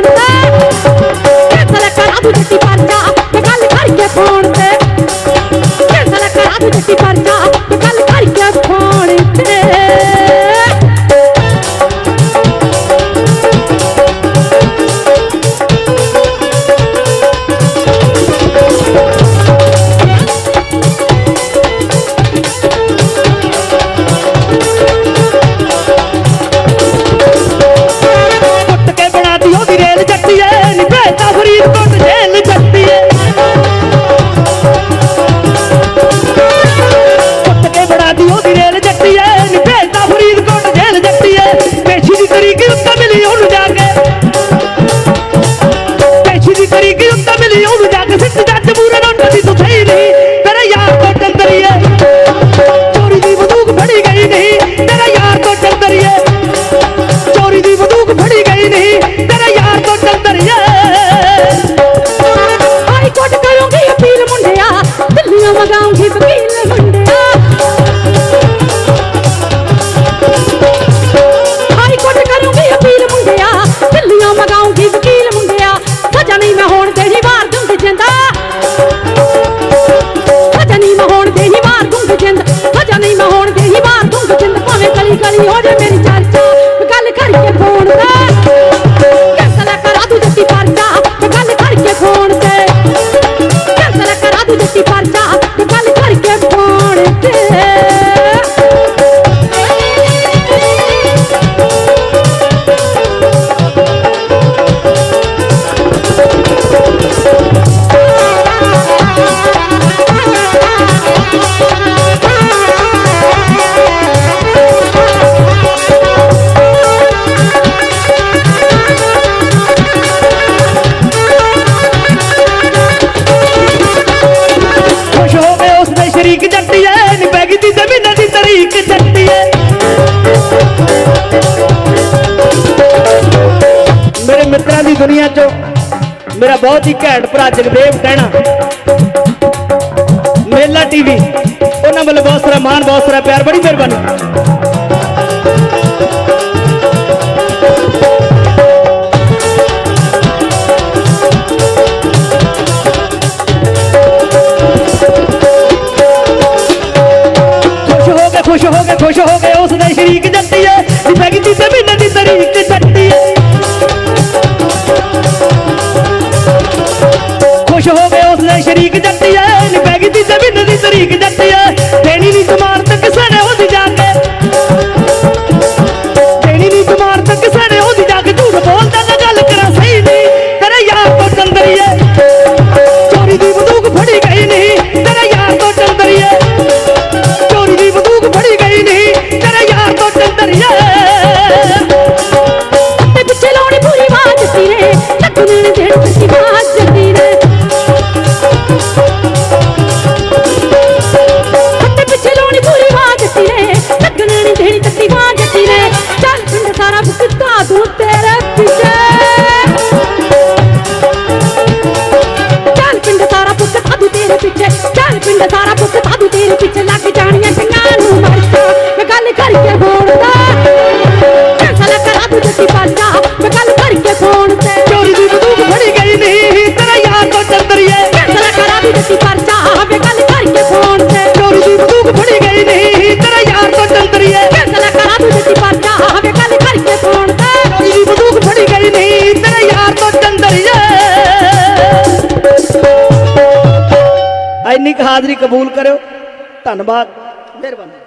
¡No! ਮੇਰਾ ਬਹੁਤ ਹੀ ਘੈਂਟ ਭਰਾ ਜਗਦੇਵ ਕਹਿਣਾ ਮੇਲਾ ਟੀਵੀ ਉਹਨਾਂ ਵੱਲੋਂ ਬਹੁਤ ਸਾਰਾ ਮਾਣ, ਬਹੁਤ ਸਾਰਾ ਪਿਆਰ, ਬੜੀ ਮਿਹਰਬਾਨੀ। ਖੁਸ਼ ਹੋ ਗਏ, ਖੁਸ਼ ਹੋ ਗਏ ਉਸ ਦੇ ਸ਼ਰੀਕ ਜੰਟੀਏ ਤਰੀਕ ਜੱਟੀਏ ਨੀ ਪੈਗੀ ਦੀ ਜ਼ਮੀਨ ਦੀ ਤਰੀਕ ਜੱਟ। ਪਿੱਛੇ ਚੱਲ ਪਿੰਡ ਸਾਰਾ ਪੁੱਤ ਸਾਧੂ ਤੇਰੇ ਪਿੱਛੇ। ਲੱਗ ਜਾਣੀਆਂ ਸਿੰਘਾਂ ਨੂੰ ਮਾਰਤਾ ਮੈਂ ਗੱਲ ਕਰਕੇ ਹਾਜ਼ਰੀ ਕਬੂਲ ਕਰਿਓ। ਧੰਨਵਾਦ। ਮਿਹਰਬਾਨੀ।